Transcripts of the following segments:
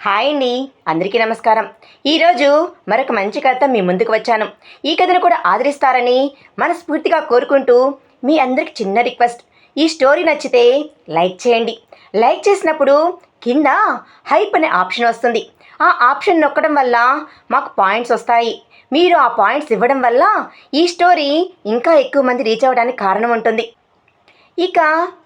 Hi అండి. అందరికీ నమస్కారం. ఈరోజు మరొక మంచి కథ మీ ముందుకు వచ్చాను. ఈ కథను కూడా ఆదరిస్తారని మనస్ఫూర్తిగా కోరుకుంటూ మీ అందరికి చిన్న రిక్వెస్ట్. ఈ స్టోరీ నచ్చితే లైక్ చేయండి. లైక్ చేసినప్పుడు కింద హైప్ అనే ఆప్షన్ వస్తుంది. ఆ ఆప్షన్ నొక్కడం వల్ల మాకు పాయింట్స్ వస్తాయి. మీరు ఆ పాయింట్స్ ఇవ్వడం వల్ల ఈ స్టోరీ ఇంకా ఎక్కువ మంది రీచ్ అవ్వడానికి కారణం ఉంటుంది. ఇక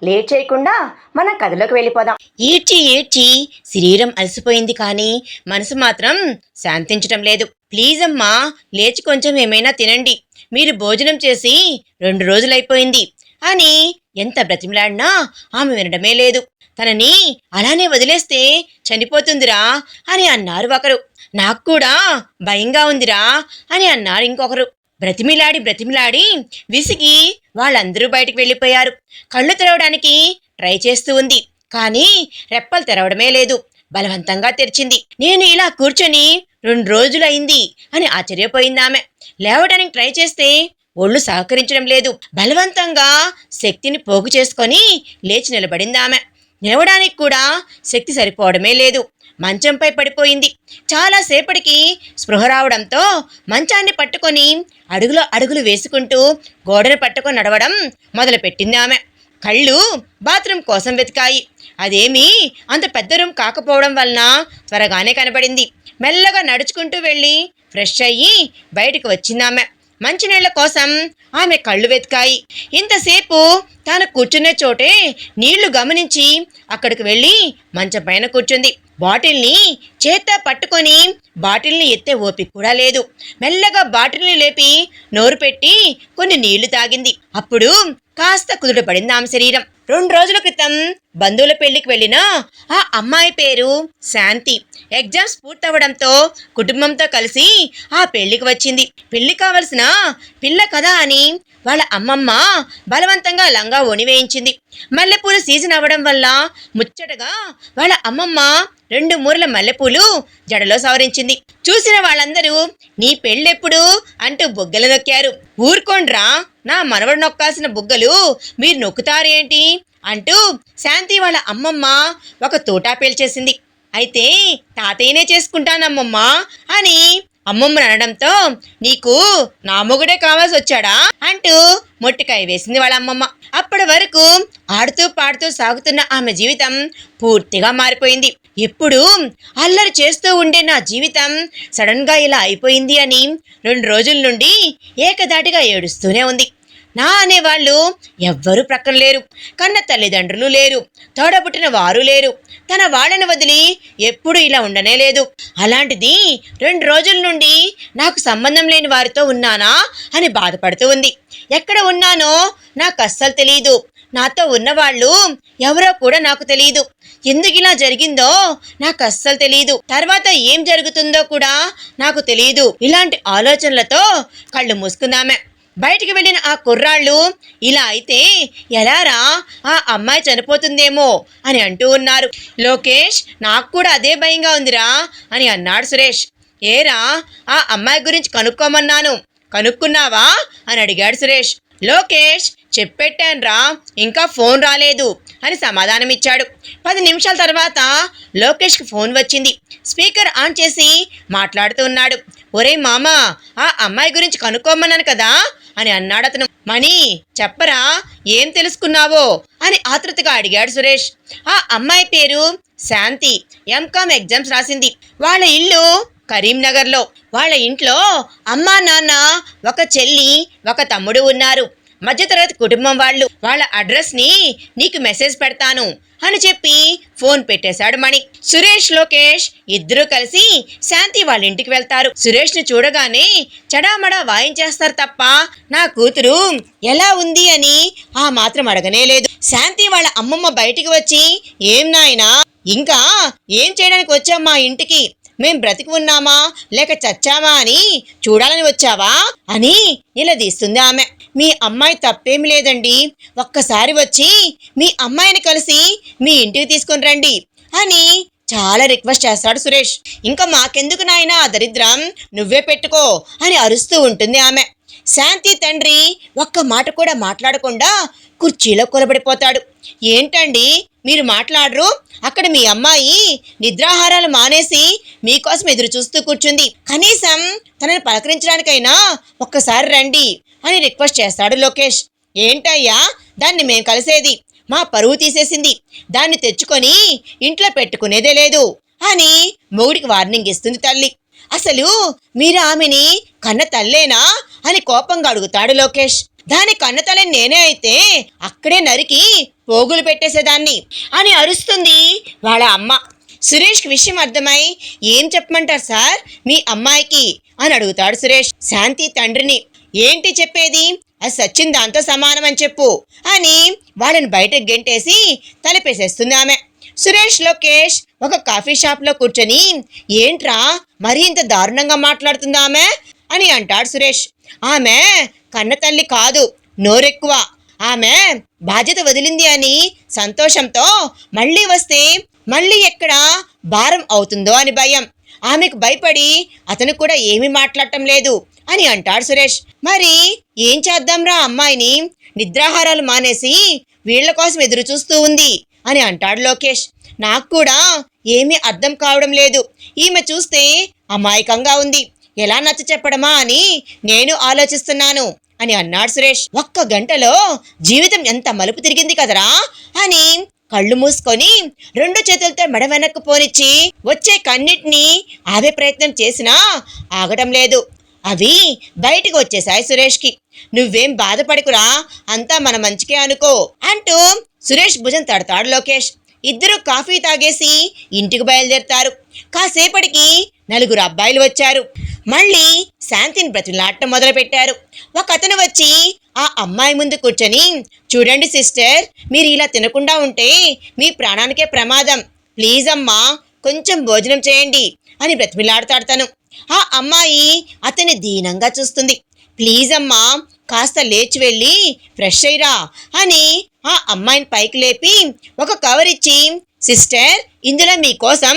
లేట్ చేయకుండా మన కథలోకి వెళ్ళిపోదాం. ఏడ్చి ఏడ్చి శరీరం అలసిపోయింది కానీ మనసు మాత్రం శాంతించటం లేదు. ప్లీజ్ అమ్మా లేచి కొంచెం ఏమైనా తినండి. మీరు భోజనం చేసి రెండు రోజులైపోయింది అని ఎంత బ్రతిమలాడినా ఆమె వినడమే లేదు. తనని అలానే వదిలేస్తే చనిపోతుందిరా అని అన్నారు ఒకరు. నాకు కూడా భయంగా ఉందిరా అని అన్నారు ఇంకొకరు. బ్రతిమిలాడి బ్రతిమిలాడి విసిగి వాళ్ళందరూ బయటికి వెళ్ళిపోయారు. కళ్ళు తెరవడానికి ట్రై చేస్తూ ఉంది. కానీ రెప్పలు తెరవడమే లేదు. బలవంతంగా తెరిచింది. నేను ఇలా కూర్చొని రెండు రోజులైంది అని ఆశ్చర్యపోయింది ఆమె. లేవడానికి ట్రై చేస్తే ఒళ్ళు సహకరించడం లేదు. బలవంతంగా శక్తిని పోగు చేసుకొని లేచి నిలబడింది ఆమె. నిలవడానికి కూడా శక్తి సరిపోవడమే లేదు. మంచంపై పడిపోయింది. చాలాసేపటికి స్పృహ రావడంతో మంచాన్ని పట్టుకొని అడుగులో అడుగులు వేసుకుంటూ గోడను పట్టుకొని నడవడం మొదలుపెట్టింది ఆమె. కళ్ళు బాత్రూమ్ కోసం వెతికాయి. అదేమీ అంత పెద్ద రూమ్ కాకపోవడం వలన త్వరగానే కనబడింది. మెల్లగా నడుచుకుంటూ వెళ్ళి ఫ్రెష్ అయ్యి బయటకు వచ్చింది ఆమె. మంచినీళ్ళ కోసం ఆమె కళ్ళు వెతికాయి. ఇంతసేపు తాను కూర్చునే చోటే నీళ్ళు గమనించి అక్కడికి వెళ్ళి మంచం పైన కూర్చుంది. బాటిల్ని చేత్త పట్టుకొని బాటిల్ని ఎత్తే ఓపిక కూడా లేదు. మెల్లగా బాటిల్ని లేపి నోరు పెట్టి కొన్ని నీళ్ళు తాగింది. అప్పుడు కాస్త కుదుటపడింది ఆమె శరీరం. రెండు రోజుల క్రితం బంధువుల పెళ్ళికి వెళ్ళిన ఆ అమ్మాయి పేరు శాంతి. ఎగ్జామ్స్ పూర్తవడంతో కుటుంబంతో కలిసి ఆ పెళ్ళికి వచ్చింది. పెళ్ళి కావలసిన పిల్ల కదా అని వాళ్ళ అమ్మమ్మ బలవంతంగా లంగా ఓణి వేయించింది. సీజన్ అవ్వడం వల్ల ముచ్చటగా వాళ్ళ అమ్మమ్మ రెండు మూరల మల్లెపూలు జడలో సవరించింది. చూసిన వాళ్ళందరూ నీ పెళ్ళెప్పుడు? అంటూ బుగ్గలు నొక్కారు. ఊరుకోండ్రా నా మనవడు నొక్కాల్సిన బుగ్గలు మీరు నొక్కుతారేంటి? అంటూ శాంతి వాళ్ళ అమ్మమ్మ ఒక తోటా పేల్చేసింది. అయితే తాతయ్యనే చేసుకుంటానమ్మమ్మ అని అమ్మమ్మని అనడంతో నీకు నా మొగుడే కావాల్సి వచ్చాడా? అంటూ మొట్టికాయ వేసింది వాళ్ళ అమ్మమ్మ. అప్పటి వరకు ఆడుతూ పాడుతూ సాగుతున్న ఆమె జీవితం పూర్తిగా మారిపోయింది. ఎప్పుడు అల్లరి చేస్తూ ఉండే నా జీవితం సడన్గా ఇలా అయిపోయింది అని రెండు రోజుల నుండి ఏకదాటిగా ఏడుస్తూనే ఉంది. నా అనేవాళ్ళు ఎవ్వరూ ప్రక్కన లేరు. కన్న తల్లిదండ్రులు లేరు. తోడబుట్టిన వారు లేరు. తన వాళ్ళని వదిలి ఎప్పుడు ఇలా ఉండనే లేదు. అలాంటిది రెండు రోజుల నుండి నాకు సంబంధం లేని వారితో ఉన్నానా అని బాధపడుతూ ఉంది. ఎక్కడ ఉన్నానో నాకు అస్సలు తెలియదు నాతో ఉన్నవాళ్ళు ఎవరో కూడా నాకు తెలియదు ఎందుకు ఇలా జరిగిందో నాకు అస్సలు తెలియదు తర్వాత ఏం జరుగుతుందో కూడా నాకు తెలియదు ఇలాంటి ఆలోచనలతో కళ్ళు మూసుకుందామే. బయటికి వెళ్ళిన ఆ కుర్రాళ్ళు ఇలా అయితే ఎలారా? ఆ అమ్మాయి చనిపోతుందేమో అని అంటూ ఉన్నారు. లోకేష్ నాకు కూడా అదే భయంగా ఉందిరా అని అన్నాడు సురేష్. ఏరా ఆ అమ్మాయి గురించి కనుక్కోమన్నాను. కనుక్కున్నావా? అని అడిగాడు సురేష్. లోకేష్ చెప్పెట్టాన్రా ఇంకా ఫోన్ రాలేదు అని సమాధానమిచ్చాడు. పది నిమిషాల తర్వాత లోకేష్కి ఫోన్ వచ్చింది. స్పీకర్ ఆన్ చేసి మాట్లాడుతూ ఉన్నాడు. ఒరే మామా ఆ అమ్మాయి గురించి కనుక్కోమన్నాను కదా అని అన్నాడు అతను. మణి చెప్పరా ఏం తెలుసుకున్నావో అని ఆతృతగా అడిగాడు సురేష్. ఆ అమ్మాయి పేరు శాంతి. ఎంకామ్ ఎగ్జామ్స్ రాసింది. వాళ్ళ ఇల్లు కరీంనగర్లో వాళ్ళ ఇంట్లో అమ్మా నాన్న ఒక చెల్లి ఒక తమ్ముడు ఉన్నారు. మధ్యతరగతి కుటుంబం వాళ్ళు వాళ్ళ అడ్రస్ని నీకు మెసేజ్ పెడతాను అని చెప్పి ఫోన్ పెట్టేశాడు మణి. సురేష్ లోకేష్ ఇద్దరూ కలిసి శాంతి వాళ్ళ ఇంటికి వెళ్తారు. సురేష్ని చూడగానే చడామడా వాయించేస్తారు తప్ప నా కూతురు ఎలా ఉంది అని ఆ మాత్రం అడగనే లేదు. శాంతి వాళ్ళ అమ్మమ్మ బయటికి వచ్చి ఏం నాయనా ఇంకా ఏం చేయడానికి వచ్చాం మా ఇంటికి? మేం బ్రతికి ఉన్నామా లేక చచ్చామా అని చూడాలని వచ్చావా? అని నిలదీస్తుంది ఆమె. మీ అమ్మాయి తప్పేమి లేదండి. ఒక్కసారి వచ్చి మీ అమ్మాయిని కలిసి మీ ఇంటికి తీసుకొని రండి అని చాలా రిక్వెస్ట్ చేస్తాడు సురేష్. ఇంకా మాకెందుకు నాయనా దరిద్రం? నువ్వే పెట్టుకో అని అరుస్తూ ఉంటుంది ఆమె. శాంతి తండ్రి ఒక్క మాట కూడా మాట్లాడకుండా కుర్చీలో కూలబడిపోతాడు. ఏంటండి మీరు మాట్లాడరు? అక్కడ మీ అమ్మాయి నిద్రాహారాలు మానేసి మీకోసం ఎదురు చూస్తూ కూర్చుంది. కనీసం తనని పలకరించడానికైనా ఒక్కసారి రండి అని రిక్వెస్ట్ చేస్తాడు లోకేష్. ఏంటయ్యా? దాన్ని మేం కలిసేది. మా పరువు తీసేసింది. దాన్ని తెచ్చుకొని ఇంట్లో పెట్టుకునేదే లేదు అని మొగుడికి వార్నింగ్ ఇస్తుంది తల్లి. అసలు మీరు ఆమెని కన్న తల్లేనా అని కోపంగా అడుగుతాడు లోకేష్. దాని కన్న తల్లి నేనే అయితే అక్కడే నరికి పోగులు పెట్టేసేదాన్ని అని అరుస్తుంది వాళ్ళ అమ్మ. సురేష్కి విషయం అర్థమై ఏం చెప్పమంటారు సార్? మీ అమ్మాయికి అని అడుగుతాడు సురేష్. శాంతి తండ్రిని ఏంటి చెప్పేది? అది సచిన్ దాంతో సమానం అని చెప్పు అని వాళ్ళని బయటకు గెంటేసి తలపేసేస్తుంది ఆమె. సురేష్ లోకేష్ ఒక కాఫీ షాప్లో కూర్చొని ఏంట్రా మరీ ఇంత దారుణంగా మాట్లాడుతుంది ఆమె? అని అంటాడు సురేష్. ఆమె కన్న తల్లి కాదు నోరెక్కువ. ఆమె బాధ్యత వదిలింది అని సంతోషంతో మళ్ళీ వస్తే మళ్ళీ ఎక్కడ భారం అవుతుందో అని భయం. ఆమెకు భయపడి అతను కూడా ఏమీ మాట్లాడటం లేదు అని అంటాడు సురేష్. మరి ఏం చేద్దాంరా అమ్మాయిని? నిద్రాహారాలు మానేసి వీళ్ళ కోసం ఎదురు చూస్తూ ఉంది అని అంటాడు లోకేష్. నాకు కూడా ఏమీ అర్థం కావడం లేదు. ఈమె చూస్తే అమాయకంగా ఉంది. ఎలా నచ్చ చెప్పడమా అని నేను ఆలోచిస్తున్నాను అని అన్నాడు సురేష్. ఒక్క గంటలో జీవితం ఎంత మలుపు తిరిగింది కదరా అని కళ్ళు మూసుకొని రెండు చేతులతో మెడ వెనక్కు పోనిచ్చి వచ్చే కన్నిటిని ఆవే ప్రయత్నం చేసినా ఆగటం లేదు. అవి బయటకు వచ్చేసాయి సురేష్కి. నువ్వేం బాధపడకురా? అంతా మన మంచికే అనుకో అంటూ సురేష్ భుజం తడతాడు లోకేష్. ఇద్దరు కాఫీ తాగేసి ఇంటికి బయలుదేరతారు. కాసేపటికి నలుగురు అబ్బాయిలు వచ్చారు. మళ్ళీ శాంతిని బ్రతిలాడటం మొదలుపెట్టారు. ఒక అతను వచ్చి ఆ అమ్మాయి ముందు కూర్చొని చూడండి సిస్టర్ మీరు ఇలా తినకుండా ఉంటే మీ ప్రాణానికే ప్రమాదం. ప్లీజ్ అమ్మా కొంచెం భోజనం చేయండి అని బ్రతిమిలాడతాడు తను ఆ అమ్మాయి అతన్ని దీనంగా చూస్తుంది. ప్లీజ్ అమ్మా కాస్త లేచి వెళ్ళి ఫ్రెష్ అయ్యిరా అని ఆ అమ్మాయిని పైకి లేపి ఒక కవర్ ఇచ్చి సిస్టర్ ఇందులో మీకోసం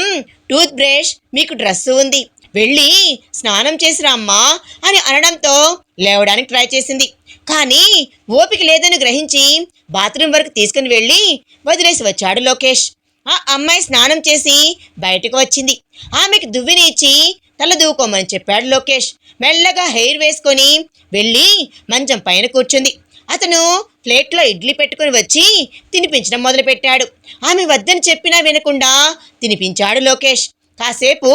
టూత్ బ్రష్ మీకు డ్రెస్సు ఉంది. వెళ్ళి స్నానం చేసిరా అమ్మా అని అనడంతో లేవడానికి ట్రై చేసింది. కానీ ఓపిక లేదని గ్రహించి బాత్రూమ్ వరకు తీసుకుని వెళ్ళి వదిలేసి వచ్చాడు లోకేష్. ఆ అమ్మాయి స్నానం చేసి బయటకు వచ్చింది. ఆమెకి దువ్విని ఇచ్చి తల దూకోమని చెప్పాడు లోకేష్. మెల్లగా హెయిర్ వేసుకొని వెళ్ళి మంచం పైన కూర్చుంది. అతను ప్లేట్లో ఇడ్లీ పెట్టుకుని వచ్చి తినిపించడం మొదలుపెట్టాడు. ఆమె వద్దని చెప్పినా వినకుండా తినిపించాడు లోకేష్. కాసేపు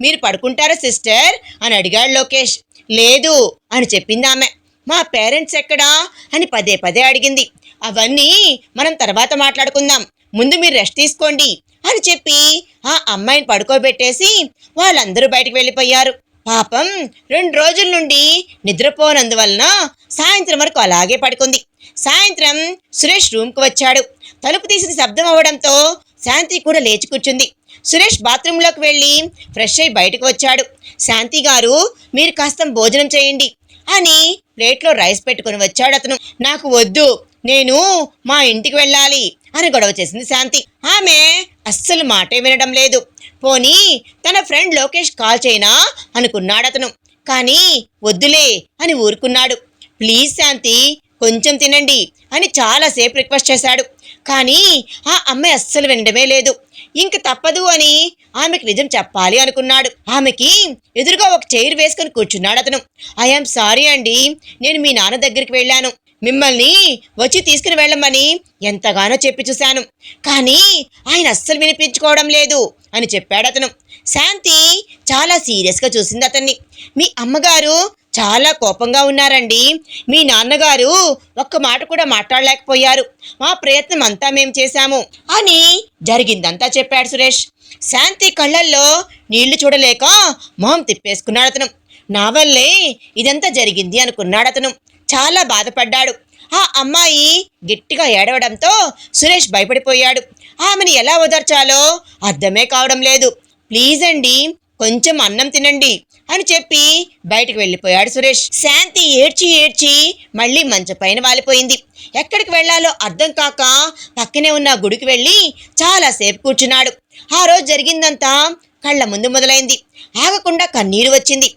మీరు పడుకుంటారా సిస్టర్? అని అడిగాడు లోకేష్. లేదు అని చెప్పింది ఆమె. మా పేరెంట్స్ ఎక్కడా అని పదే పదే అడిగింది. అవన్నీ మనం తర్వాత మాట్లాడుకుందాం. ముందు మీరు రెస్ట్ తీసుకోండి అని చెప్పి ఆ అమ్మాయిని పడుకోబెట్టేసి వాళ్ళందరూ బయటకు వెళ్ళిపోయారు. పాపం రెండు రోజుల నుండి నిద్రపోనందువలన సాయంత్రం వరకు అలాగే పడుకుంది. సాయంత్రం సురేష్ రూమ్కి వచ్చాడు. తలుపు తీసిన శబ్దం అవ్వడంతో శాంతి కూడా లేచి కూర్చుంది. సురేష్ బాత్రూంలోకి వెళ్ళి ఫ్రెష్ అయి బయటకు వచ్చాడు. శాంతి గారు మీరు కాస్త భోజనం చేయండి. అని ప్లేట్లో రైస్ పెట్టుకుని వచ్చాడు అతను. నాకు వద్దు నేను మా ఇంటికి వెళ్ళాలి అని గొడవ చేసింది శాంతి. ఆమె అస్సలు మాటే వినడం లేదు. పోనీ తన ఫ్రెండ్ లోకేష్ కాల్ చేయనా అనుకున్నాడు అతను. కానీ వద్దులే అని ఊరుకున్నాడు. ప్లీజ్ శాంతి కొంచెం తినండి అని చాలాసేపు రిక్వెస్ట్ చేశాడు. కానీ ఆ అమ్మాయి అస్సలు వినడమే లేదు. ఇంక తప్పదు అని ఆమెకి నిజం చెప్పాలి అనుకున్నాడు. ఆమెకి ఎదురుగా ఒక చైర్ వేసుకొని కూర్చున్నాడు అతను. ఐఎమ్ సారీ అండి నేను మీ నాన్న దగ్గరికి వెళ్ళాను. మిమ్మల్ని వచ్చి తీసుకుని వెళ్ళమని ఎంతగానో చెప్పి చూశాను. కానీ ఆయన అస్సలు వినిపించుకోవడం లేదు అని చెప్పాడు అతను. శాంతి చాలా సీరియస్గా చూసింది అతన్ని. మీ అమ్మగారు చాలా కోపంగా ఉన్నారండి. మీ నాన్నగారు ఒక్క మాట కూడా మాట్లాడలేకపోయారు. మా ప్రయత్నం అంతా మేం చేశాము. అని జరిగిందంతా చెప్పాడు సురేష్. శాంతి కళ్ళల్లో నీళ్ళు చూడలేక మొహం తిప్పేసుకున్నాడు అతను. నా వల్లే ఇదంతా జరిగింది అనుకున్నాడు అతను. చాలా బాధపడ్డాడు. ఆ అమ్మాయి గట్టిగా ఏడవడంతో సురేష్ భయపడిపోయాడు. ఆమెను ఎలా ఓదార్చాలో అర్థమే కావడం లేదు. ప్లీజ్ అండి కొంచెం అన్నం తినండి. అని చెప్పి బయటకు వెళ్ళిపోయాడు సురేష్. శాంతి ఏడ్చి ఏడ్చి మళ్ళీ మంచం పైన వాలిపోయింది. ఎక్కడికి వెళ్ళాలో అర్థం కాక పక్కనే ఉన్న గుడికి వెళ్ళి చాలాసేపు కూర్చున్నాడు. ఆ రోజు జరిగిందంతా కళ్ళ ముందు మొదలైంది. ఆగకుండా కన్నీరు వచ్చింది.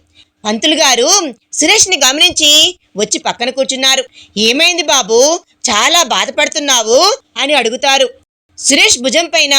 పంతులు గారు సురేష్ని గమనించి వచ్చి పక్కన కూర్చున్నారు. ఏమైంది బాబు? చాలా బాధపడుతున్నావు అని అడుగుతారు. సురేష్ భుజం పైన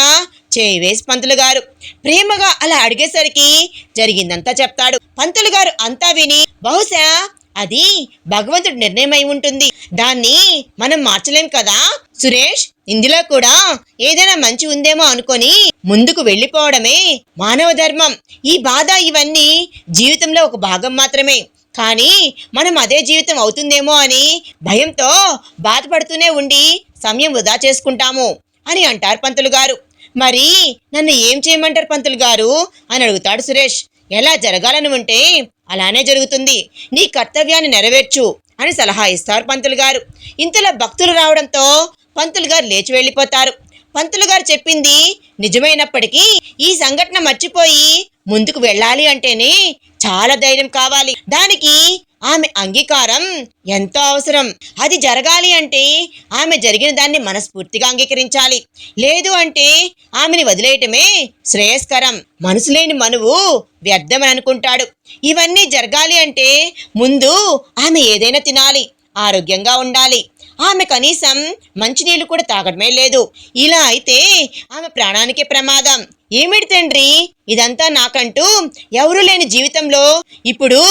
చేయి వేసి పంతులు గారు ప్రేమగా అలా అడిగేసరికి జరిగిందంతా చెప్తాడు. పంతులు గారు అంతా విని బహుశా అది భగవంతుడు నిర్ణయం అయి ఉంటుంది. దాన్ని మనం మార్చలేం కదా? సురేష్ ఇందులో కూడా ఏదైనా మంచి ఉందేమో అనుకొని ముందుకు వెళ్ళిపోవడమే మానవ ధర్మం. ఈ బాధ ఇవన్నీ జీవితంలో ఒక భాగం మాత్రమే. కానీ మనం అదే జీవితం అవుతుందేమో అని భయంతో బాధపడుతూనే ఉండి సమయం వృధా చేసుకుంటాము. అని అంటారు పంతులు గారు. మరి నన్ను ఏం చేయమంటారు పంతులు గారు? అని అడుగుతాడు సురేష్. ఎలా జరగాలని ఉంటే అలానే జరుగుతుంది. నీ కర్తవ్యాన్ని నెరవేర్చు అని సలహా ఇస్తారు పంతులు గారు. ఇంతలో భక్తులు రావడంతో పంతులు గారు లేచి వెళ్ళిపోతారు. పంతులు గారు చెప్పింది నిజమైనప్పటికీ ఈ సంఘటన మర్చిపోయి ముందుకు వెళ్ళాలి అంటేనే చాలా ధైర్యం కావాలి. దానికి ఆమె అంగీకారం ఎంతో అవసరం? అది జరగాలి అంటే ఆమె జరిగిన దాన్ని మనస్ఫూర్తిగా అంగీకరించాలి. లేదు అంటే ఆమెని వదిలేయటమే శ్రేయస్కరం. మనసు లేని మనువు వ్యర్థమని అనుకుంటాడు. ఇవన్నీ జరగాలి అంటే ముందు ఆమె ఏదైనా తినాలి ఆరోగ్యంగా ఉండాలి. ఆమె కనీసం మంచినీళ్ళు కూడా తాగడమే లేదు. ఇలా అయితే ఆమె ప్రాణానికే ప్రమాదం. ఏమిటి తండ్రి? ఇదంతా నాకంటూ ఎవరూ లేని జీవితంలో ఇప్పుడు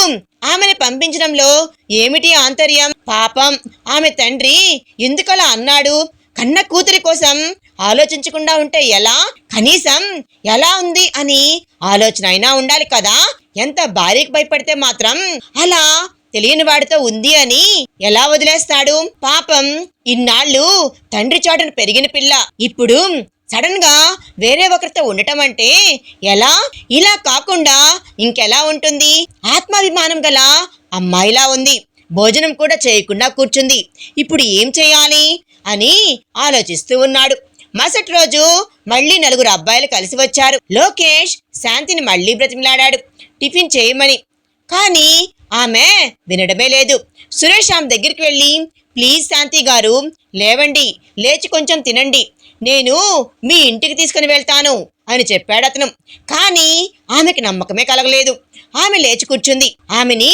ఆమెను పంపించడంలో ఏమిటి ఆంతర్యం? పాపం. ఆమె తండ్రి ఎందుకలా అన్నాడు? కన్న కూతురి కోసం ఆలోచించకుండా ఉంటే ఎలా? కనీసం ఎలా ఉంది అని ఆలోచన అయినా ఉండాలి కదా? ఎంత భార్యకు భయపడితే మాత్రం అలా తెలియని వాడితో ఉంది అని ఎలా వదిలేస్తాడు? పాపం. ఇన్నాళ్ళు తండ్రి చాటును పెరిగిన పిల్ల. ఇప్పుడు సడన్గా వేరే ఒకరితో ఉండటం అంటే ఎలా? ఇలా కాకుండా ఇంకెలా ఉంటుంది? ఆత్మాభిమానం గల అమ్మాయిలా ఉంది. భోజనం కూడా చేయకుండా కూర్చుంది. ఇప్పుడు ఏం చేయాలి? అని ఆలోచిస్తూ ఉన్నాడు. మరుసటి రోజు మళ్ళీ నలుగురు అబ్బాయిలు కలిసి వచ్చారు. లోకేష్ శాంతిని మళ్ళీ బ్రతిమిలాడాడు. టిఫిన్ చేయమని. కానీ ఆమె వినడమే లేదు. సురేష్ ఆమె దగ్గరికి వెళ్ళి ప్లీజ్ శాంతి గారు లేవండి. లేచి కొంచెం తినండి. నేను మీ ఇంటికి తీసుకుని వెళ్తాను అని చెప్పాడు అతను. కానీ ఆమెకి నమ్మకమే కలగలేదు. ఆమె లేచి కూర్చుంది. ఆమెని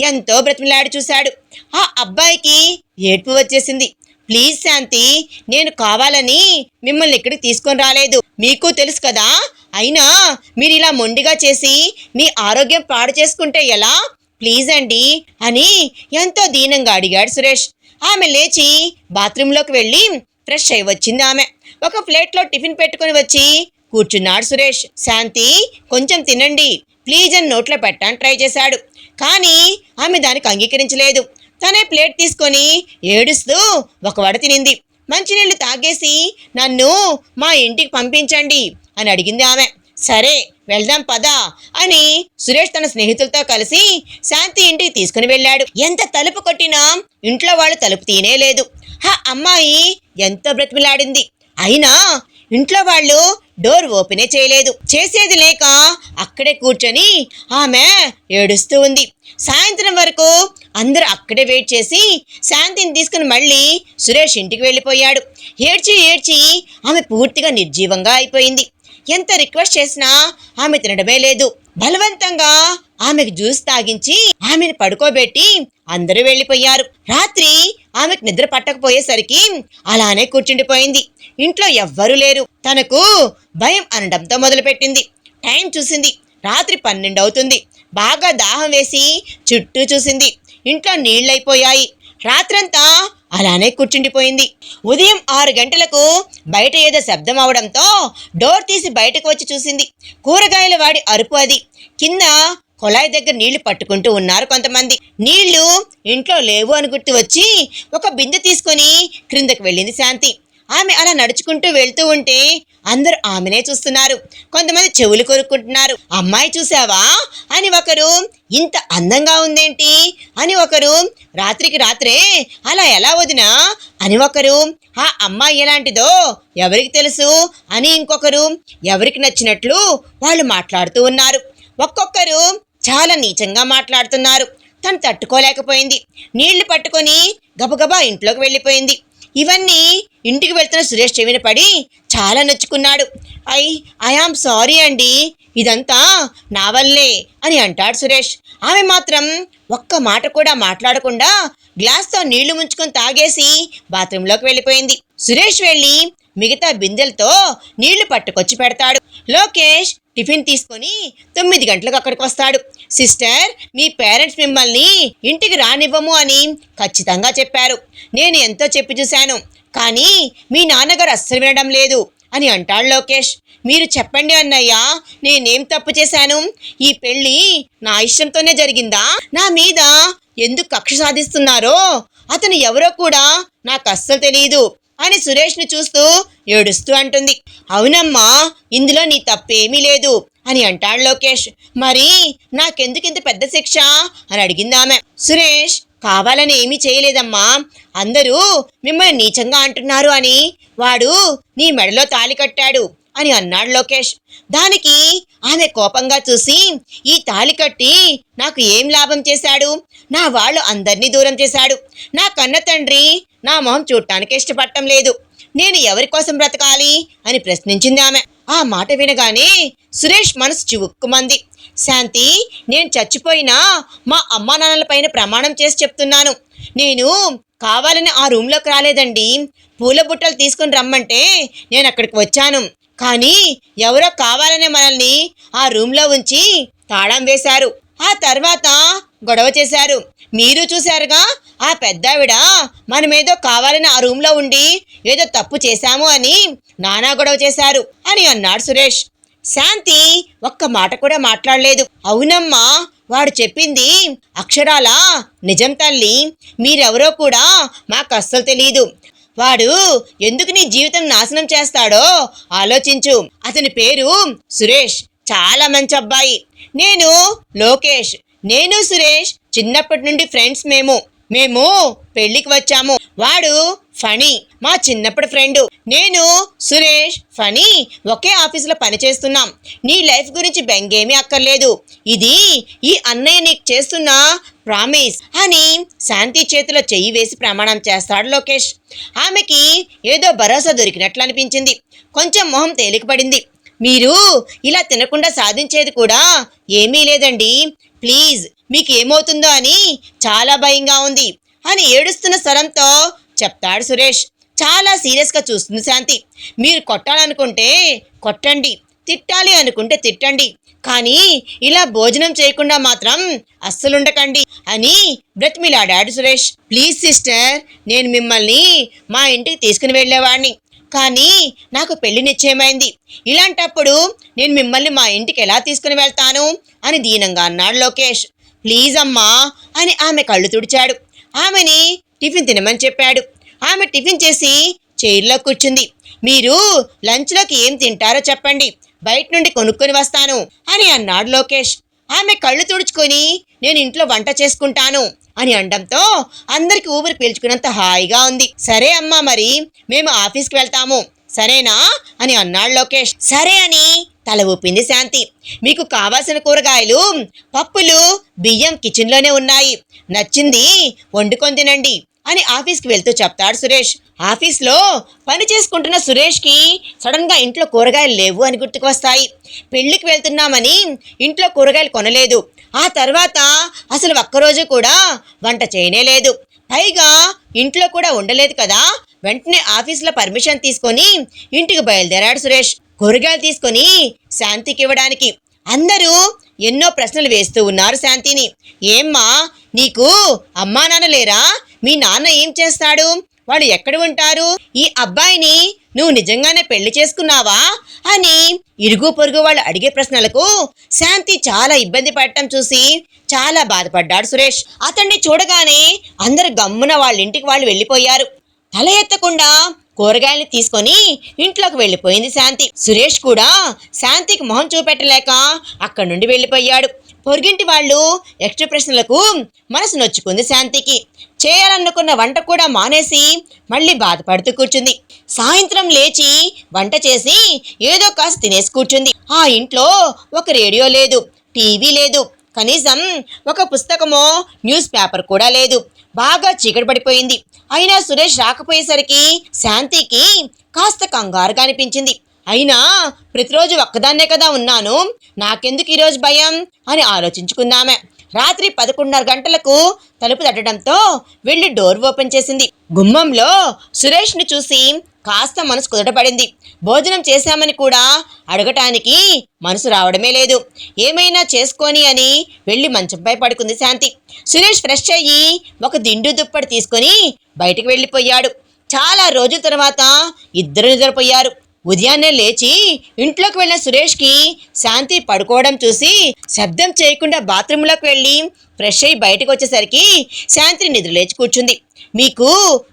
ఎంతో బ్రతిమిలాడి చూశాడు. ఆ అబ్బాయికి ఏడ్పు వచ్చేసింది. ప్లీజ్ శాంతి నేను కావాలని మిమ్మల్ని ఇక్కడికి తీసుకొని రాలేదు. మీకు తెలుసు కదా అయినా మీరు ఇలా మొండిగా చేసి మీ ఆరోగ్యం పాడు చేసుకుంటే ఎలా? ప్లీజ్ అండి అని ఎంతో దీనంగా అడిగాడు సురేష్. ఆమె లేచి బాత్రూంలోకి వెళ్ళి ఫ్రెష్ అయి వచ్చింది ఆమె. ఒక ప్లేట్లో టిఫిన్ పెట్టుకొని వచ్చి కూర్చున్నాడు సురేష్. శాంతి కొంచెం తినండి. ప్లీజ్ అని నోట్లో పెట్టాను ట్రై చేశాడు. కానీ ఆమె దానికి అంగీకరించలేదు. తనే ప్లేట్ తీసుకొని ఏడుస్తూ ఒక వడ తినింది. మంచినీళ్ళు తాగేసి నన్ను మా ఇంటికి పంపించండి అని అడిగింది ఆమె. సరే వెళ్దాం పదా అని సురేష్ తన స్నేహితులతో కలిసి శాంతి ఇంటికి తీసుకుని వెళ్ళాడు. ఎంత తలుపు కొట్టినా ఇంట్లో వాళ్ళు తలుపు తీనేలేదు ఆ అమ్మాయి ఎంతో బ్రతిమిలాడింది. అయినా ఇంట్లో వాళ్ళు డోర్ ఓపెనే చేయలేదు. చేసేది లేక అక్కడే కూర్చొని ఆమె ఏడుస్తూ ఉంది. సాయంత్రం వరకు అందరూ అక్కడే వెయిట్ చేసి శాంతిని తీసుకుని మళ్ళీ సురేష్ ఇంటికి వెళ్ళిపోయాడు. ఏడ్చి ఏడ్చి ఆమె పూర్తిగా నిర్జీవంగా అయిపోయింది. ఎంత రిక్వెస్ట్ చేసినా ఆమె తినడమే లేదు. బలవంతంగా ఆమెకు జ్యూస్ తాగించి ఆమెను పడుకోబెట్టి అందరూ వెళ్ళిపోయారు. రాత్రి ఆమెకు నిద్ర పట్టకపోయేసరికి అలానే కూర్చుండిపోయింది. ఇంట్లో ఎవ్వరూ లేరు. తనకు భయం అనడంతో మొదలుపెట్టింది. టైం చూసింది. రాత్రి పన్నెండు అవుతుంది బాగా దాహం వేసి చుట్టూ చూసింది. ఇంట్లో నీళ్ళైపోయాయి. రాత్రంతా అలానే కూర్చుండిపోయింది. ఉదయం ఆరు గంటలకు బయట ఏదో శబ్దం అవడంతో డోర్ తీసి బయటకు వచ్చి చూసింది. కూరగాయల వాడి అరుపు అది. కింద కుళాయి దగ్గర నీళ్ళు పట్టుకుంటూ ఉన్నారు కొంతమంది. నీళ్ళు ఇంట్లో లేవు అని గుర్తు వచ్చి ఒక బిందె తీసుకొని క్రిందకు వెళ్ళింది శాంతి. ఆమె అలా నడుచుకుంటూ వెళ్తూ ఉంటే అందరూ ఆమెనే చూస్తున్నారు. కొంతమంది చెవులు కొరుక్కుంటున్నారు. అమ్మాయి చూసావా అని ఒకరు ఇంత అందంగా ఉందేంటి? అని ఒకరు రాత్రికి రాత్రే అలా ఎలా వదినా? అని ఒకరు ఆ అమ్మాయి ఎలాంటిదో ఎవరికి తెలుసు? అని ఇంకొకరు ఎవరికి నచ్చినట్లు వాళ్ళు మాట్లాడుతూ ఉన్నారు. ఒక్కొక్కరు చాలా నీచంగా మాట్లాడుతున్నారు. తను తట్టుకోలేకపోయింది. నీళ్ళు పట్టుకొని గబగబా ఇంట్లోకి వెళ్ళిపోయింది. ఇవన్నీ ఇంటికి వెళ్తున్న సురేష్ చెవిన పడి చాలా నొచ్చుకున్నాడు. ఐ ఐఆమ్ సారీ అండి. ఇదంతా నా వల్లే అని అంటాడు సురేష్. ఆమె మాత్రం ఒక్క మాట కూడా మాట్లాడకుండా గ్లాస్తో నీళ్ళు ముంచుకొని తాగేసి బాత్రూంలోకి వెళ్ళిపోయింది. సురేష్ వెళ్ళి మిగతా బిందెలతో నీళ్ళు పట్టుకొచ్చి పెడతాడు. లోకేష్ టిఫిన్ తీసుకొని తొమ్మిది గంటలకు అక్కడికి వస్తాడు. సిస్టర్ మీ పేరెంట్స్ మిమ్మల్ని ఇంటికి రానివ్వము అని ఖచ్చితంగా చెప్పారు. నేను ఎంతో చెప్పి చూశాను కానీ మీ నాన్నగారు అస్సలు వినడం లేదు అని అంటాడు లోకేష్. మీరు చెప్పండి అన్నయ్య నేనేం తప్పు చేశాను? ఈ పెళ్ళి నా ఇష్టంతోనే జరిగిందా? నా మీద ఎందుకు కక్ష సాధిస్తున్నారో? అతను ఎవరో కూడా నాకు అస్సలు తెలియదు అని సురేష్ని చూస్తూ ఏడుస్తూ అంటుంది. అవునమ్మా ఇందులో నీ తప్పేమీ లేదు అని అంటాడు లోకేష్. మరి నాకెందుకు ఇంత పెద్ద శిక్ష? అని అడిగింది ఆమె. సురేష్ కావాలని ఏమీ చేయలేదమ్మా. అందరూ మిమ్మల్ని నీచంగా అంటున్నారు అని. వాడు నీ మెడలో తాళి కట్టాడు. అని అన్నాడు లోకేష్. దానికి ఆమె కోపంగా చూసి ఈ తాళి కట్టి నాకు ఏం లాభం చేశాడు? నా వాళ్ళు అందరినీ దూరం చేశాడు. నా కన్న తండ్రి నా మొహం చూడటానికి ఇష్టపడటం లేదు. నేను ఎవరి కోసం బ్రతకాలి? అని ప్రశ్నించింది ఆమె. ఆ మాట వినగానే సురేష్ మనసు చివుక్కుమంది. శాంతి నేను చచ్చిపోయినా మా అమ్మా నాన్నలపైన ప్రమాణం చేసి చెప్తున్నాను. నేను కావాలని ఆ రూమ్లోకి రాలేదండి. పూల బుట్టలు తీసుకుని రమ్మంటే నేను అక్కడికి వచ్చాను. కానీ ఎవరో కావాలనే మనల్ని ఆ రూమ్లో ఉంచి తాళం వేశారు. ఆ తర్వాత గొడవ చేశారు. మీరు చూశారుగా ఆ పెద్దావిడ మనమేదో కావాలని ఆ రూమ్లో ఉండి ఏదో తప్పు చేశాము అని నానా గొడవ చేశారు అని అన్నాడు సురేష్. శాంతి ఒక్క మాట కూడా మాట్లాడలేదు. అవునమ్మా వాడు చెప్పింది అక్షరాల? నిజం తల్లి మీరెవరో కూడా మాకు అస్సలు తెలియదు వాడు ఎందుకు నీ జీవితం నాశనం చేస్తాడో ఆలోచించు. అతని పేరు సురేష్. చాలా మంచి అబ్బాయి. నేను లోకేష్. నేను సురేష్. చిన్నప్పటి నుండి ఫ్రెండ్స్ మేము. మేము పెళ్ళికి వచ్చాము. వాడు ఫణి మా చిన్నప్పటి ఫ్రెండ్. నేను సురేష్ ఫణి ఒకే ఆఫీసులో పనిచేస్తున్నాం. నీ లైఫ్ గురించి బెంగేమీ అక్కర్లేదు. ఇది ఈ అన్నయ్య నీకు చేస్తున్న ప్రామిస్ అని శాంతి చేతిలో చెయ్యి వేసి ప్రమాణం చేస్తాడు లోకేష్. ఆమెకి ఏదో భరోసా దొరికినట్లు అనిపించింది. కొంచెం మొహం తేలికపడింది. మీరు ఇలా తినకుండా సాధించేది కూడా ఏమీ లేదండి. ప్లీజ్ మీకు ఏమవుతుందో అని చాలా భయంగా ఉంది. అని ఏడుస్తున్న స్వరంతో చెప్తాడు సురేష్. చాలా సీరియస్గా చూస్తుంది శాంతి. మీరు కొట్టాలనుకుంటే కొట్టండి. తిట్టాలి అనుకుంటే తిట్టండి. కానీ ఇలా భోజనం చేయకుండా మాత్రం అస్సలుండకండి అని బ్రతిమిలాడాడు సురేష్. ప్లీజ్ సిస్టర్ నేను మిమ్మల్ని మా ఇంటికి తీసుకుని వెళ్ళేవాడిని. కానీ నాకు పెళ్ళి నిశ్చయమైంది. ఇలాంటప్పుడు నేను మిమ్మల్ని మా ఇంటికి ఎలా తీసుకుని వెళ్తాను అని దీనంగా అన్నాడు లోకేష్. ప్లీజ్ అమ్మా అని ఆమె కళ్ళు తుడిచాడు. ఆమెని టిఫిన్ తినమని చెప్పాడు. ఆమె టిఫిన్ చేసి చైర్లో కూర్చుంది. మీరు లంచ్లోకి ఏం తింటారో చెప్పండి. బయట నుండి కొనుక్కొని వస్తాను అని అన్నాడు లోకేష్. ఆమె కళ్ళు తుడుచుకొని నేను ఇంట్లో వంట చేసుకుంటాను అని అనడంతో అందరికి ఊపిరి పీల్చుకున్నంత హాయిగా ఉంది. సరే అమ్మా మరి మేము ఆఫీస్కి వెళ్తాము. సరేనా అని అన్నాడు లోకేష్. సరే అని తల ఊపింది శాంతి. మీకు కావాల్సిన కూరగాయలు పప్పులు బియ్యం కిచెన్లోనే ఉన్నాయి. నచ్చింది వండుకొని తినండి. అని ఆఫీస్కి వెళ్తూ చెప్తాడు సురేష్. ఆఫీస్లో పని చేసుకుంటున్న సురేష్కి సడన్గా ఇంట్లో కూరగాయలు లేవు అని గుర్తుకు వస్తాయి పెళ్ళికి వెళ్తున్నామని ఇంట్లో కూరగాయలు కొనలేదు. ఆ తర్వాత అసలు ఒక్కరోజు కూడా వంట చేయనే లేదు. పైగా ఇంట్లో కూడా ఉండలేదు కదా. వెంటనే ఆఫీస్లో పర్మిషన్ తీసుకొని ఇంటికి బయలుదేరాడు సురేష్. కూరగాయలు తీసుకొని శాంతికి ఇవ్వడానికి. అందరూ ఎన్నో ప్రశ్నలు వేస్తూ ఉన్నారు శాంతిని. ఏమ్మా నీకు అమ్మా నాన్న లేరా? మీ నాన్న ఏం చేస్తాడు? వాడు ఎక్కడ ఉంటారు? ఈ అబ్బాయిని నువ్వు నిజంగానే పెళ్ళి చేసుకున్నావా? అని ఇరుగు పొరుగు వాళ్ళు అడిగే ప్రశ్నలకు శాంతి చాలా ఇబ్బంది పడటం చూసి చాలా బాధపడ్డాడు సురేష్. అతన్ని చూడగానే అందరు గమ్మున వాళ్ళ ఇంటికి వాళ్ళు వెళ్ళిపోయారు. తల ఎత్తకుండా కూరగాయలు తీసుకొని ఇంట్లోకి వెళ్ళిపోయింది శాంతి. సురేష్ కూడా శాంతికి మొహం చూపెట్టలేక అక్కడి నుండి వెళ్ళిపోయాడు. పొరుగింటి వాళ్ళు ఎక్స్ట్రా ప్రశ్నలకు మనసు నొచ్చుకుంది శాంతికి. చేయాలనుకున్న వంట కూడా మానేసి మళ్ళీ బాధపడుతూ కూర్చుంది. సాయంత్రం లేచి వంట చేసి ఏదో కాస్త తినేసి కూర్చుంది. ఆ ఇంట్లో ఒక రేడియో లేదు టీవీ లేదు కనీసం ఒక పుస్తకమో న్యూస్ పేపర్ కూడా లేదు. బాగా చీకటి పడిపోయింది. అయినా సురేష్ రాకపోయేసరికి శాంతికి కాస్త కంగారుగా అనిపించింది. అయినా ప్రతిరోజు ఒక్కదాన్నే కదా ఉన్నాను నాకెందుకు ఈరోజు భయం అని ఆలోచించుకుందామే. రాత్రి పదకొండున్నర గంటలకు తలుపు తట్టడంతో వెళ్ళి డోర్ ఓపెన్ చేసింది. గుమ్మంలో సురేష్ని చూసి కాస్త మనసు కుదటపడింది. భోజనం చేశామని కూడా అడగటానికి మనసు రావడమే లేదు. ఏమైనా చేసుకొని అని వెళ్ళి మంచంపై పడుకుంది శాంతి. సురేష్ ఫ్రెష్ అయ్యి ఒక దిండు దుప్పటి తీసుకొని బయటికి వెళ్ళిపోయాడు. చాలా రోజుల తర్వాత ఇద్దరు నిద్రపోయారు. ఉదయాన్నే లేచి ఇంట్లోకి వెళ్ళిన సురేష్కి శాంతి పడుకోవడం చూసి శబ్దం చేయకుండా బాత్రూంలోకి వెళ్ళి ఫ్రెష్ అయ్యి బయటకు వచ్చేసరికి నిద్ర నిద్రలేచి కూర్చుంది. మీకు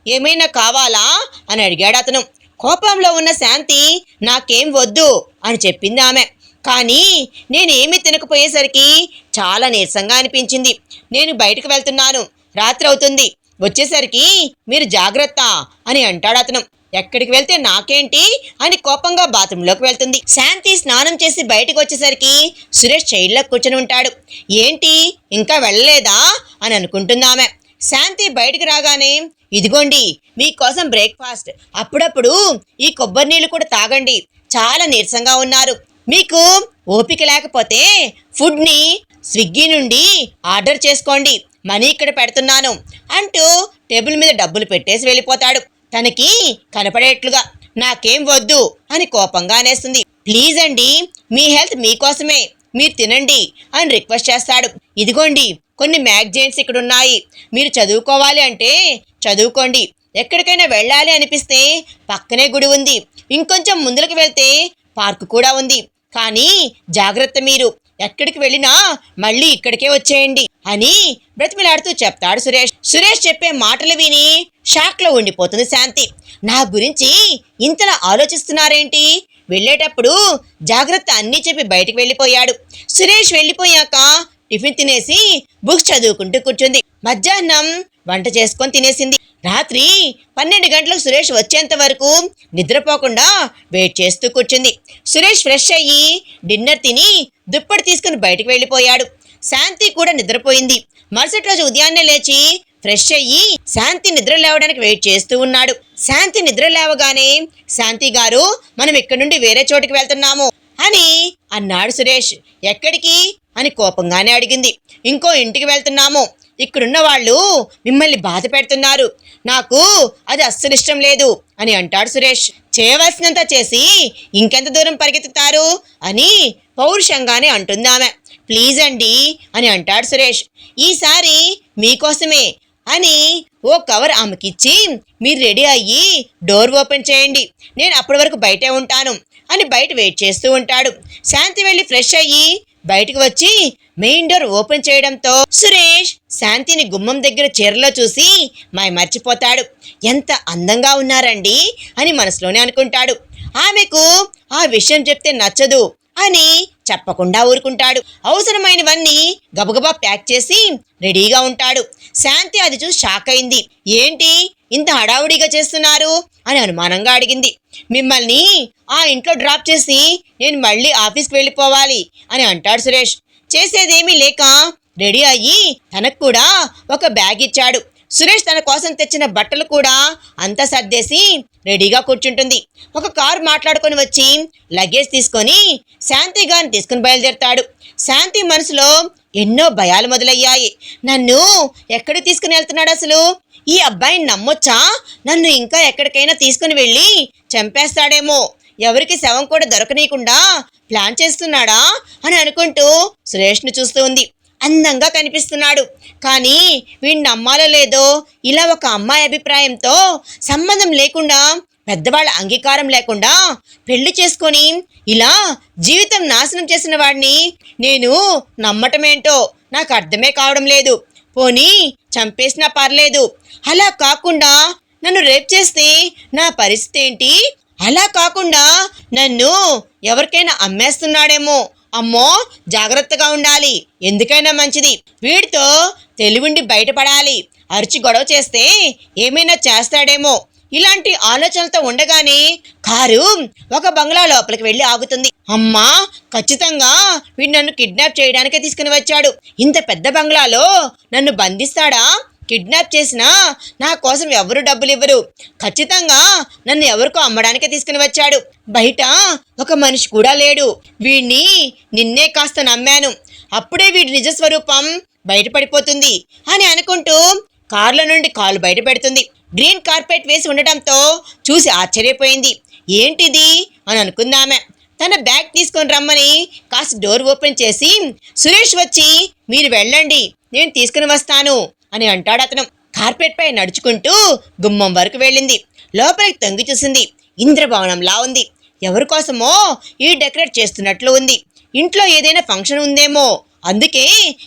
ఏమైనా కావాలా? అని అడిగాడు అతను. కోపంలో ఉన్న శాంతి నాకేం వద్దు అని చెప్పింది ఆమె. కానీ నేనేమి తినకపోయేసరికి చాలా నీరసంగా అనిపించింది. నేను బయటకు వెళ్తున్నాను. రాత్రి అవుతుంది. వచ్చేసరికి మీరు జాగ్రత్త అని అంటాడు అతను. ఎక్కడికి వెళ్తే నాకేంటి అని కోపంగా బాత్రూంలోకి వెళ్తుంది. శాంతి స్నానం చేసి బయటకు వచ్చేసరికి సురేష్ చైర్లో కూర్చొని ఉంటాడు. ఏంటి? ఇంకా వెళ్ళలేదా? అని అనుకుంటుంది శాంతి బయటికి రాగానే ఇదిగోండి మీకోసం బ్రేక్ఫాస్ట్. అప్పుడప్పుడు ఈ కొబ్బరి నీళ్ళు కూడా తాగండి. చాలా నీరసంగా ఉన్నారు. మీకు ఓపిక లేకపోతే ఫుడ్ని స్విగ్గీ నుండి ఆర్డర్ చేసుకోండి. మనీ ఇక్కడ పెడుతున్నాను అంటూ టేబుల్ మీద డబ్బులు పెట్టేసి వెళ్ళిపోతాడు. తనకి కనపడేట్లుగా. నాకేం వద్దు అని కోపంగా అనేస్తుంది. ప్లీజ్ అండి మీ హెల్త్ మీకోసమే. మీరు తినండి అని రిక్వెస్ట్ చేస్తాడు. ఇదిగోండి కొన్ని మ్యాగజైన్స్ ఇక్కడ ఉన్నాయి మీరు చదువుకోవాలి అంటే చదువుకోండి. ఎక్కడికైనా వెళ్ళాలి అనిపిస్తే పక్కనే గుడి ఉంది. ఇంకొంచెం ముందులకు వెళ్తే పార్కు కూడా ఉంది. కానీ జాగ్రత్త మీరు. ఎక్కడికి వెళ్ళినా మళ్ళీ ఇక్కడికే వచ్చేయండి అని బ్రతిమిలాడుతూ చెప్తాడు సురేష్. సురేష్ చెప్పే మాటలు విని షాక్లో ఉండిపోతుంది శాంతి. నా గురించి ఇంతలా ఆలోచిస్తున్నారేంటి? వెళ్ళేటప్పుడు జాగ్రత్త అన్నీ చెప్పి బయటికి వెళ్ళిపోయాడు. సురేష్ వెళ్ళిపోయాక టిఫిన్ తినేసి బుక్స్ చదువుకుంటూ కూర్చుంది. మధ్యాహ్నం వంట చేసుకొని తినేసింది. రాత్రి పన్నెండు గంటలకు సురేష్ వచ్చేంత వరకు నిద్రపోకుండా వెయిట్ చేస్తూ కూర్చుంది. సురేష్ ఫ్రెష్ అయ్యి డిన్నర్ తిని దుప్పటి తీసుకుని బయటికి వెళ్ళిపోయాడు. శాంతి కూడా నిద్రపోయింది. మరుసటి రోజు ఉదయాన్నే లేచి ఫ్రెష్ అయ్యి శాంతి నిద్ర లేవడానికి వెయిట్ చేస్తూ ఉన్నాడు. శాంతి నిద్ర లేవగానే శాంతి గారు మనం ఇక్కడి నుండి వేరే చోటుకి వెళ్తున్నాము అని అన్నాడు సురేష్. ఎక్కడికి? అని కోపంగానే అడిగింది. ఇంకో ఇంటికి వెళ్తున్నాము. ఇక్కడున్న వాళ్ళు మిమ్మల్ని బాధ పెడుతున్నారు. నాకు అది అస్సలు ఇష్టం లేదు అని అంటాడు సురేష్. చేయవలసినంత చేసి ఇంకెంత దూరం పరిగెత్తుతారు? అని పౌరుషంగానే అంటుంది ఆమె. ప్లీజ్ అండి అని అంటాడు సురేష్. ఈసారి మీకోసమే అని ఓ కవర్ ఆమెకిచ్చి మీరు రెడీ అయ్యి డోర్ ఓపెన్ చేయండి. నేను అప్పటి వరకు బయటే ఉంటాను అని బయట వెయిట్ చేస్తూ ఉంటాడు. శాంతి వెళ్ళి ఫ్రెష్ అయ్యి బయటకు వచ్చి మెయిన్ డోర్ ఓపెన్ చేయడంతో సురేష్ శాంతిని గుమ్మం దగ్గర చీరలో చూసి మాయ మర్చిపోతాడు. ఎంత అందంగా ఉన్నారండి అని మనసులోనే అనుకుంటాడు. ఆమెకు ఆ విషయం చెప్తే నచ్చదు అని చెప్పకుండా ఊరుకుంటాడు. అవసరమైనవన్నీ గబగబా ప్యాక్ చేసి రెడీగా ఉంటాడు. శాంతి అది చూసి షాక్ అయింది. ఏంటి? ఇంత హడావుడిగా చేస్తున్నారు? అని అనుమానంగా అడిగింది. మిమ్మల్ని ఆ ఇంట్లో డ్రాప్ చేసి నేను మళ్ళీ ఆఫీస్కి వెళ్ళిపోవాలి అని అంటాడు సురేష్. చేసేదేమీ లేక రెడీ అయ్యి తనకు కూడా ఒక బ్యాగ్ ఇచ్చాడు. సురేష్ తన కోసం తెచ్చిన బట్టలు కూడా అంతా సర్దేసి రెడీగా కూర్చుంటుంది. ఒక కారు మాట్లాడుకొని వచ్చి లగేజ్ తీసుకొని శాంతి గారిని తీసుకుని బయలుదేరుతాడు. శాంతి మనసులో ఎన్నో భయాలు మొదలయ్యాయి. నన్ను ఎక్కడ తీసుకుని వెళ్తున్నాడు అసలు? ఈ అబ్బాయిని నమ్మొచ్చా? నన్ను ఇంకా ఎక్కడికైనా తీసుకుని వెళ్ళి చంపేస్తాడేమో. ఎవరికి శవం కూడా దొరకనీయకుండా ప్లాన్ చేస్తున్నాడా అని అనుకుంటూ సురేష్ను చూస్తూ ఉంది. అందంగా కనిపిస్తున్నాడు. కానీ వీడిని నమ్మాలో లేదో ఇలా ఒక అమ్మాయి అభిప్రాయంతో సంబంధం లేకుండా పెద్దవాళ్ళ అంగీకారం లేకుండా పెళ్ళి చేసుకొని ఇలా జీవితం నాశనం చేసిన వాడిని నేను నమ్మటమేంటో నాకు అర్థమే కావడం లేదు. పోనీ చంపేసినా పర్లేదు. అలా కాకుండా నన్ను రేప్ చేస్తే నా పరిస్థితి ఏంటి? అలా కాకుండా నన్ను ఎవరికైనా అమ్మేస్తున్నాడేమో అమ్మో జాగ్రత్తగా ఉండాలి. ఎందుకైనా మంచిది. వీడితో తెలివిండి బయటపడాలి. అరిచి గొడవ చేస్తే ఏమైనా చేస్తాడేమో. ఇలాంటి ఆలోచనలతో ఉండగానే కారు ఒక బంగ్లా లోపలికి వెళ్ళి ఆగుతుంది. అమ్మా ఖచ్చితంగా వీడు నన్ను కిడ్నాప్ చేయడానికే తీసుకుని వచ్చాడు. ఇంత పెద్ద బంగ్లాలో నన్ను బంధిస్తాడా? కిడ్నాప్ చేసినా నా కోసం ఎవరు డబ్బులు ఇవ్వరు. ఖచ్చితంగా నన్ను ఎవరికో అమ్మడానికే తీసుకుని వచ్చాడు. బయట ఒక మనిషి కూడా లేడు. వీడిని నిన్నే కాస్త నమ్మాను. అప్పుడే వీడి నిజస్వరూపం బయటపడిపోతుంది అని అనుకుంటూ కార్ల నుండి కాలు బయట పెడుతుంది. గ్రీన్ కార్పెట్ వేసి ఉండటంతో చూసి ఆశ్చర్యపోయింది. ఏంటిది అని అనుకుందామె. తన బ్యాగ్ తీసుకొని రమ్మని కాస్త డోర్ ఓపెన్ చేసి సురేష్ వచ్చి మీరు వెళ్ళండి నేను తీసుకుని వస్తాను. అని అంటాడు అతను. కార్పెట్ పై నడుచుకుంటూ గుమ్మం వరకు వెళ్ళింది. లోపలికి తొంగి చూసింది. ఇంద్రభవనంలా ఉంది. ఎవరి కోసమో ఈ డెకరేట్ చేస్తున్నట్లు ఉంది. ఇంట్లో ఏదైనా ఫంక్షన్ ఉందేమో అందుకే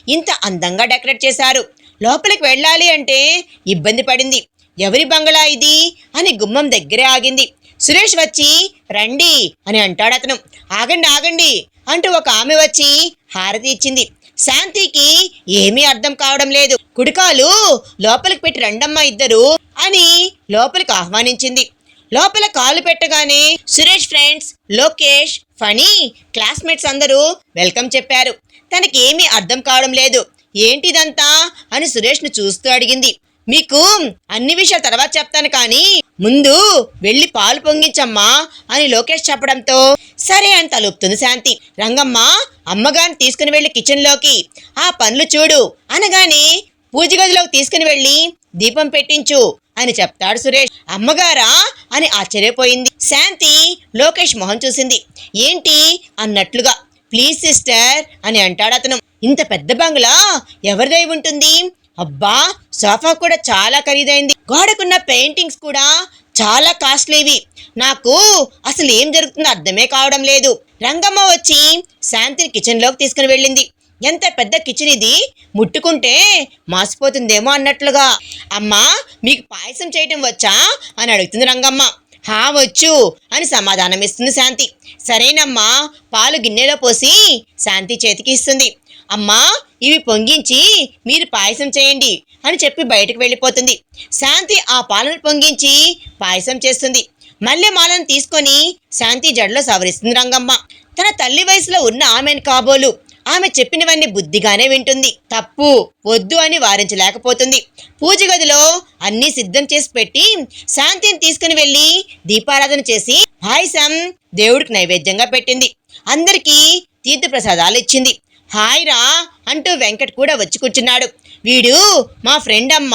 ఇంత అందంగా డెకరేట్ చేశారు. లోపలికి వెళ్ళాలి అంటే ఇబ్బంది పడింది. ఎవరి బంగళా ఇది అని గుమ్మం దగ్గరే ఆగింది. సురేష్ వచ్చి రండి అని అంటాడు అతను. ఆగండి ఆగండి అంటూ ఒక ఆమె వచ్చి హారతి ఇచ్చింది. శాంతికి ఏమీ అర్థం కావడం లేదు. కుడికాలు లోపలికి పెట్టి రండమ్మ ఇద్దరు అని లోపలికి ఆహ్వానించింది. లోపల కాలు పెట్టగానే సురేష్ ఫ్రెండ్స్ లోకేష్ ఫణి క్లాస్మేట్స్ అందరూ వెల్కమ్ చెప్పారు. తనకి ఏమీ అర్థం కావడం లేదు. ఏంటిదంతా అని సురేష్ను చూస్తూ అడిగింది. మీకు అన్ని విషయాలు తర్వాత చెప్తాను కానీ ముందు వెళ్ళి పాలు పొంగించమ్మా అని లోకేష్ చెప్పడంతో సరే అని తలుపుతుంది శాంతి. రంగమ్మ అమ్మగారిని తీసుకుని వెళ్ళి కిచెన్లోకి. ఆ పనులు చూడు అనగానే పూజ గదిలోకి తీసుకుని వెళ్ళి దీపం పెట్టించు అని చెప్తాడు సురేష్. అమ్మగారా అని ఆశ్చర్యపోయింది. శాంతి లోకేష్ మొహం చూసింది. ఏంటి అన్నట్లుగా ప్లీజ్ సిస్టర్ అని అంటాడు అతను. ఇంత పెద్ద బంగ్లా ఎవరిదై ఉంటుంది? అబ్బా సోఫా కూడా చాలా ఖరీదైంది. గోడకున్న పెయింటింగ్స్ కూడా చాలా కాస్ట్లీవి. నాకు అసలు ఏం జరుగుతుందో అర్థమే కావడం లేదు. రంగమ్మ వచ్చి శాంతిని కిచెన్లోకి తీసుకుని వెళ్ళింది. ఎంత పెద్ద కిచెన్ ఇది? ముట్టుకుంటే మాసిపోతుందేమో అన్నట్లుగా. అమ్మా మీకు పాయసం చేయటం వచ్చా? అని అడుగుతుంది రంగమ్మ. హా వచ్చు అని సమాధానం ఇస్తుంది శాంతి. సరేనమ్మా పాలు గిన్నెలో పోసి శాంతి చేతికి ఇస్తుంది. అమ్మా ఇవి పొంగించి మీరు పాయసం చేయండి అని చెప్పి బయటకు వెళ్ళిపోతుంది. శాంతి ఆ పాలను పొంగించి పాయసం చేస్తుంది. మళ్ళీ మాలను తీసుకొని శాంతి జడలో సవరిస్తుంది రంగమ్మ. తన తల్లి వయసులో ఉన్న ఆమెను కాబోలు. ఆమె చెప్పినవన్నీ బుద్ధిగానే వింటుంది. తప్పు వద్దు అని వారించలేకపోతుంది. పూజ గదిలో అన్నీ సిద్ధం చేసి పెట్టి శాంతిని తీసుకుని వెళ్ళి దీపారాధన చేసి పాయసం దేవుడికి నైవేద్యంగా పెట్టింది. అందరికీ తీర్థప్రసాదాలు ఇచ్చింది. హాయ్ రా అంటూ వెంకట్ కూడా వచ్చి కూర్చున్నాడు. వీడు మా ఫ్రెండ్ అమ్మ.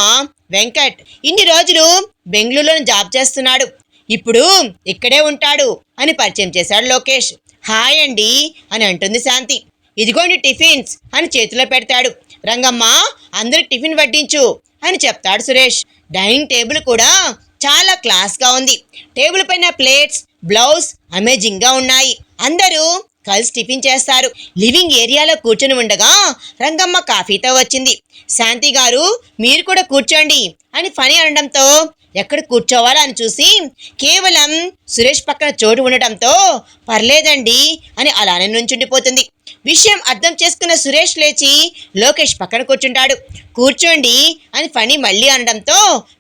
వెంకట్ ఇన్ని రోజులు బెంగళూరులో జాబ్ చేస్తున్నాడు. ఇప్పుడు ఇక్కడే ఉంటాడు అని పరిచయం చేశాడు లోకేష్. హాయ్ అండి అని అంటుంది శాంతి. ఇదిగోండి టిఫిన్స్ అని చేతిలో పెడతాడు. రంగమ్మ అందరు టిఫిన్ వడ్డించు అని చెప్తాడు సురేష్. డైనింగ్ టేబుల్ కూడా చాలా క్లాస్గా ఉంది. టేబుల్ పైన ప్లేట్స్ బ్లౌజ్ అమేజింగ్గా ఉన్నాయి. అందరూ కలిసి టిఫిన్ చేస్తారు. లివింగ్ ఏరియాలో కూర్చొని ఉండగా రంగమ్మ కాఫీతో వచ్చింది. శాంతి గారు మీరు కూడా కూర్చోండి అని ఫణి అనడంతో ఎక్కడ కూర్చోవాలా అని చూసి కేవలం సురేష్ పక్కన చోటు ఉండటంతో పర్లేదండి అని అలానే నుంచుండిపోతుంది. విషయం అర్థం చేసుకున్న సురేష్ లేచి లోకేష్ పక్కన కూర్చుంటాడు. కూర్చోండి అని ఫణి మళ్ళీ అనడంతో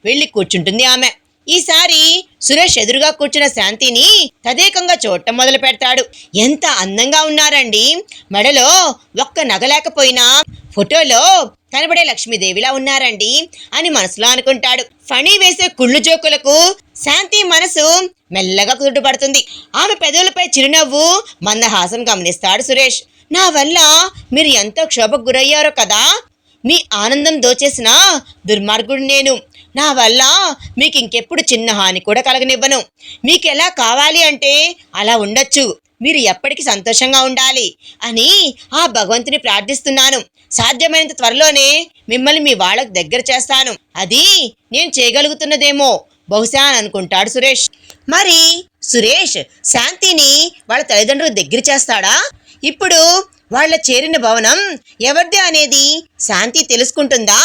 వెళ్ళి కూర్చుంటుంది ఆమె. ఈసారి సురేష్ ఎదురుగా కూర్చున్న శాంతిని తదేకంగా చూడటం మొదలు పెడతాడు. ఎంత అందంగా ఉన్నారండి. మెడలో ఒక్క నగలేకపోయినా ఫోటోలో కనబడే లక్ష్మీదేవిలా ఉన్నారండి అని మనసులో అనుకుంటాడు. ఫణి వేసే కుళ్ళు జోకులకు శాంతి మనసు మెల్లగా కుదుటపడుతుంది. ఆమె పెదవులపై చిరునవ్వు మందహాసం గమనిస్తాడు సురేష్. నా వల్ల మీరు ఎంతో క్షోభకు గురయ్యారో కదా. మీ ఆనందం దోచేసిన దుర్మార్గుడు నేను. నా వల్ల మీకు ఇంకెప్పుడు చిన్న హాని కూడా కలగనివ్వను. మీకు ఎలా కావాలి అంటే అలా ఉండొచ్చు. మీరు ఎప్పటికీ సంతోషంగా ఉండాలి అని ఆ భగవంతుని ప్రార్థిస్తున్నాను. సాధ్యమైనంత త్వరలోనే మిమ్మల్ని మీ వాళ్ళకు దగ్గర చేస్తాను. అది నేను చేయగలుగుతున్నదేమో. బహుశా అని అనుకుంటాడు సురేష్. మరి సురేష్ శాంతిని వాళ్ళ తల్లిదండ్రులు దగ్గర చేస్తాడా? ఇప్పుడు వాళ్ళ చేరిన భవనం ఎవరిది అనేది శాంతి తెలుసుకుంటుందా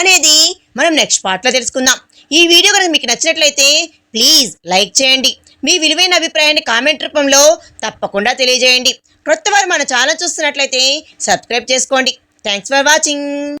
అనేది మనం నెక్స్ట్ పార్ట్లో తెలుసుకుందాం. ఈ వీడియో కనుక మీకు నచ్చినట్లయితే ప్లీజ్ లైక్ చేయండి. మీ విలువైన అభిప్రాయాన్ని కామెంట్ రూపంలో తప్పకుండా తెలియజేయండి. క్రొత్త వారు మన ఛానల్ చూస్తున్నట్లయితే సబ్స్క్రైబ్ చేసుకోండి. Thanks for watching